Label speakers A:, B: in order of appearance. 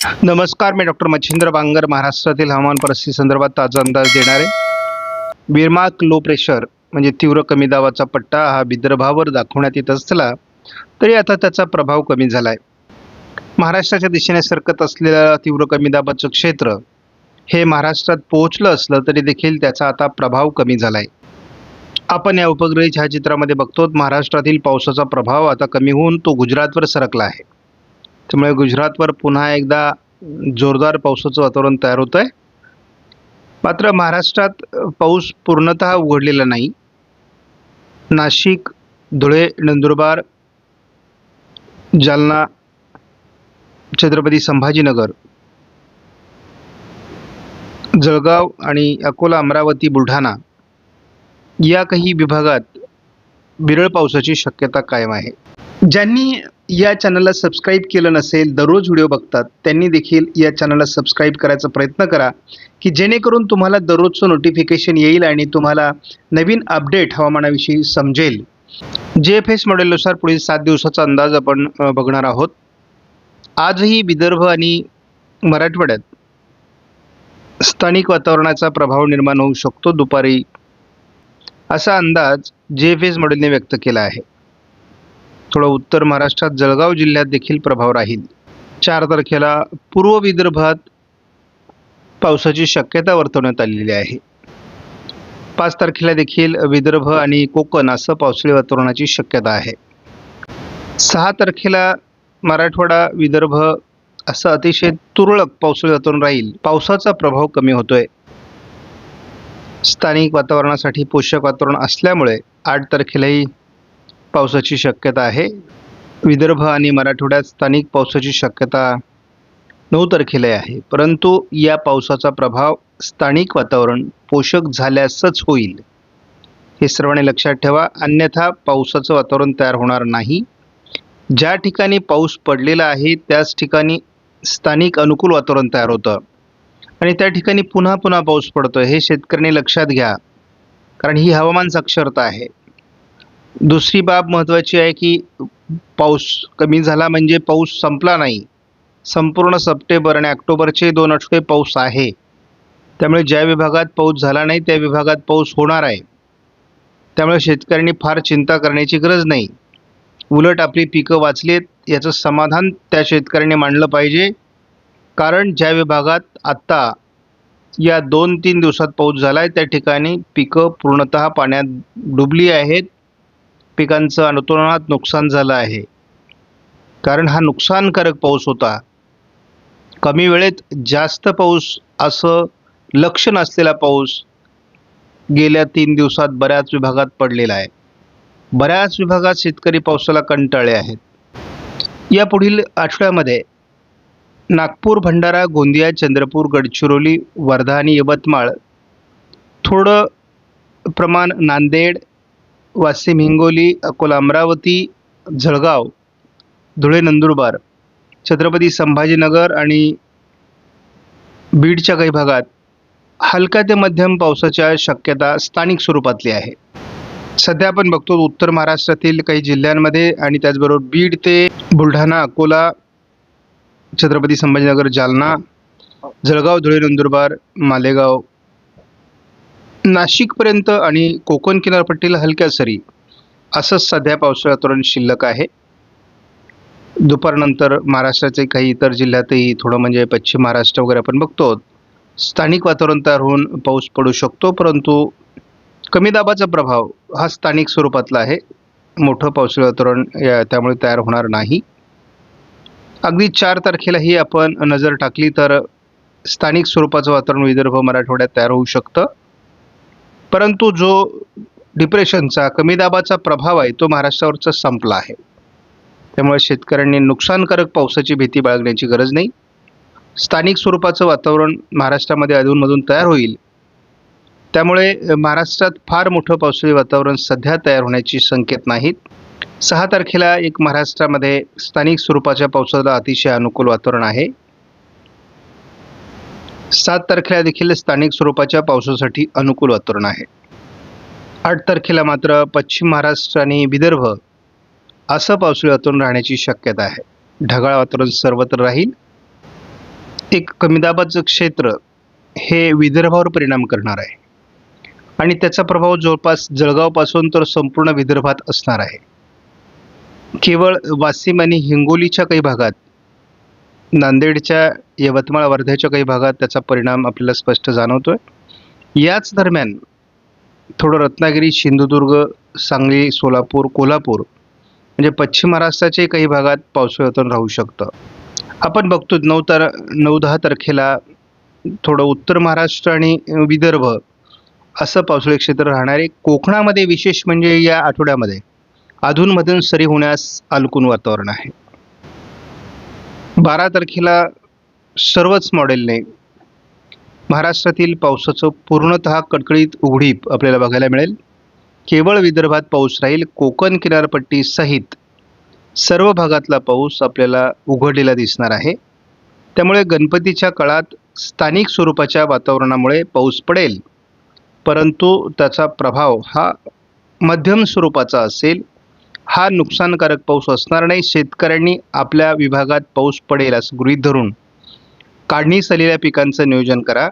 A: नमस्कार मी डॉक्टर मच्छिंद्र बांगर महाराष्ट्रातील हवामान परिस्थिती संदर्भात ताजा अंदाज देणार. आहे बिरमार्क लो प्रेशर म्हणजे तीव्र कमी दाबाचा पट्टा हा विदर्भावर दाखवण्यात येत असला तरी आता त्याचा प्रभाव कमी झाला आहे महाराष्ट्राच्या दिशेने सरकत असलेलं तीव्र कमी दाबाचं क्षेत्र हे महाराष्ट्रात पोहोचलं असलं तरी देखील त्याचा आता प्रभाव कमी झाला आहे आपण या उपग्रही छायाचित्रामध्ये बघतो महाराष्ट्रातील पावसाचा प्रभाव आता कमी होऊन तो गुजरातवर सरकला आहे. त्यामुळे गुजरातवर पुन्हा एकदा जोरदार पावसाचं वातावरण तयार होतं आहे मात्र महाराष्ट्रात पाऊस पूर्णतः उघडलेला नाही. नाशिक धुळे नंदुरबार जालना छत्रपती संभाजीनगर जळगाव आणि अकोला अमरावती बुलढाणा या काही विभागात विरळ पावसाची शक्यता कायम आहे. ज्यांनी या चॅनलला सबस्क्राईब केलं नसेल दररोज व्हिडिओ बघतात त्यांनी देखील या चॅनलला सबस्क्राईब करायचा प्रयत्न करा की जेणेकरून तुम्हाला दररोजचं नोटिफिकेशन येईल आणि तुम्हाला नवीन अपडेट हवामानाविषयी समजेल. जे एफ एस मॉडेलनुसार पुढील सात दिवसाचा अंदाज आपण बघणार आहोत. आजही विदर्भ आणि मराठवाड्यात स्थानिक वातावरणाचा प्रभाव निर्माण होऊ शकतो दुपारी. असा अंदाज जे एफ एस मॉडेलने व्यक्त केला आहे. थोडं उत्तर महाराष्ट्रात जळगाव जिल्ह्यात देखील प्रभाव राहील. चार तारखेला पूर्व विदर्भात पावसाची शक्यता वर्तवण्यात आलेली आहे. पाच तारखेला देखील विदर्भ आणि कोकण असं पावसाळी वातावरणाची शक्यता आहे. सहा तारखेला मराठवाडा विदर्भ असं अतिशय तुरळक पावसाळी वातावरण राहील. पावसाचा प्रभाव कमी होतोय. स्थानिक वातावरणासाठी पोषक वातावरण असल्यामुळे आठ तारखेलाही पावसाची शक्यता आहे. विदर्भ आणि मराठवाड्यात स्थानिक पावसाची शक्यता नऊ तारखेला आहे. परंतु या पावसाचा प्रभाव स्थानिक वातावरण पोषक झाल्यासच होईल. हे सर्वांनी लक्षात ठेवा. अन्यथा पावसाचं वातावरण तयार होणार नाही. ज्या ठिकाणी पाऊस पडलेला आहे त्याच ठिकाणी स्थानिक अनुकूल वातावरण तयार होतं. आणि त्या ठिकाणी पुन्हा पुन्हा पाऊस पडतो हे शेतकऱ्यांनी लक्षात घ्या. कारण ही हवामान साक्षरता आहे. दुसरी बाब महत्त्वाची आहे की पाऊस कमी झाला म्हणजे पाऊस संपला नाही. संपूर्ण सप्टेंबर आणि ऑक्टोबरचे दोन आठवडे पाऊस आहे. त्यामुळे ज्या विभागात पाऊस झाला नाही त्या विभागात पाऊस होणार आहे. त्यामुळे शेतकऱ्यांनी फार चिंता करण्याची गरज नाही. उलट आपली पिकं वाचली आहेत याचं समाधान त्या शेतकऱ्यांनी मांडलं पाहिजे. कारण ज्या विभागात आत्ता या दोन तीन दिवसात पाऊस झाला आहे त्या ठिकाणी पिकं पूर्णतः पाण्यात डुबली आहेत. पिकांचं अनुतोलनात नुकसान झालं आहे. कारण हा नुकसानकारक पाऊस होता. कमी वेळेत जास्त पाऊस असं लक्ष नसलेला पाऊस गेल्या तीन दिवसात बऱ्याच विभागात पडलेला आहे. बऱ्याच विभागात शेतकरी पावसाला कंटाळले आहेत. या पुढील आठवड्यामध्ये नागपूर भंडारा गोंदिया चंद्रपूर गडचिरोली वर्धा आणि यवतमाळ थोडं प्रमाण नांदेड वाशिम हिंगोली अकोला अमरावती जळगाव धुळे नंदुरबार छत्रपती संभाजीनगर आणि बीडच्या काही भागात हलका ते मध्यम पावसाच्या शक्यता स्थानिक स्वरूपातली आहे. सध्या आपण बघतो उत्तर महाराष्ट्रातील काही जिल्ह्यांमध्ये आणि त्याचबरोबर बीड ते बुलढाणा अकोला छत्रपती संभाजीनगर जालना जळगाव धुळे नंदुरबार मालेगाव नाशिकपर्यंत आणि कोकण किनारपट्टीला हलक्या सरी असंच सध्या पावसाळा तोरण शिल्लक आहे. दुपारनंतर महाराष्ट्राचे काही इतर जिल्ह्यातही थोडं म्हणजे पश्चिम महाराष्ट्र वगैरे आपण बघतो. स्थानिक वातावरण तयार होऊन पाऊस पडू शकतो परंतु कमी दाबाचा प्रभाव हा स्थानिक स्वरूपातला आहे. मोठं पावसाळी वातावरण या त्यामुळे तयार होणार नाही. अगदी चार तारखेलाही आपण नजर टाकली तर स्थानिक स्वरूपाचं वातावरण विदर्भ मराठवाड्यात तयार होऊ शकतं. परंतु जो डिप्रेशनचा कमी दाबाचा प्रभाव आहे तो महाराष्ट्रावरचा संपला आहे. त्यामुळे शेतकऱ्यांनी नुकसानकारक पावसाची भीती बाळगण्याची गरज नाही. स्थानिक स्वरूपाचं वातावरण महाराष्ट्रामध्ये अधूनमधून तयार होईल. त्यामुळे महाराष्ट्रात फार मोठं पावसाळी वातावरण सध्या तयार होण्याची संकेत नाहीत. सहा तारखेला एक महाराष्ट्रामध्ये स्थानिक स्वरूपाच्या पावसाला अतिशय अनुकूल वातावरण आहे. सात तारखेला देखील स्थानिक स्वरूपाच्या पावसासाठी अनुकूल वातावरण आहे. आठ तारखेला मात्र पश्चिम महाराष्ट्र आणि विदर्भ असं पावसाळी वातावरण राहण्याची शक्यता आहे. ढगाळ वातावरण सर्वत्र राहील. एक कमी दाबाचं क्षेत्र हे विदर्भावर परिणाम करणार आहे. आणि त्याचा प्रभाव जवळपास जळगावपासून तर संपूर्ण विदर्भात असणार आहे. केवळ वाशिम आणि हिंगोलीच्या काही भागात नांदेडच्या यवतमाळ वर्ध्याच्या काही भागात त्याचा परिणाम आपल्याला स्पष्ट जाणवतो आहे याच दरम्यान थोडं रत्नागिरी सिंधुदुर्ग सांगली सोलापूर कोल्हापूर म्हणजे पश्चिम महाराष्ट्राच्याही काही भागात पावसाळ्यातून राहू शकतं. आपण बघतो नऊ तार नऊ दहा तारखेला थोडं उत्तर महाराष्ट्र आणि विदर्भ असं पावसाळी क्षेत्र राहणार आहे. कोकणामध्ये विशेष म्हणजे या आठवड्यामध्ये अधूनमधून सरी होण्यास अलकून वातावरण आहे. बारा तारखेला सर्वच मॉडेलने महाराष्ट्रातील पावसाचं पूर्णतः कडकडीत उघडीप आपल्याला बघायला मिळेल. केवळ विदर्भात पाऊस राहील कोकण किनारपट्टीसहित सर्व भागातला पाऊस आपल्याला उघडलेला दिसणार आहे. त्यामुळे गणपतीच्या काळात स्थानिक स्वरूपाच्या वातावरणामुळे पाऊस पडेल. परंतु त्याचा प्रभाव हा मध्यम स्वरूपाचा असेल. हा नुकसानकारक पाऊस असणार नाही. शेतकऱ्यांनी आपल्या विभागात पाऊस पडेल असं गृहीत धरून काढणीस आलेल्या पिकांचं नियोजन करा.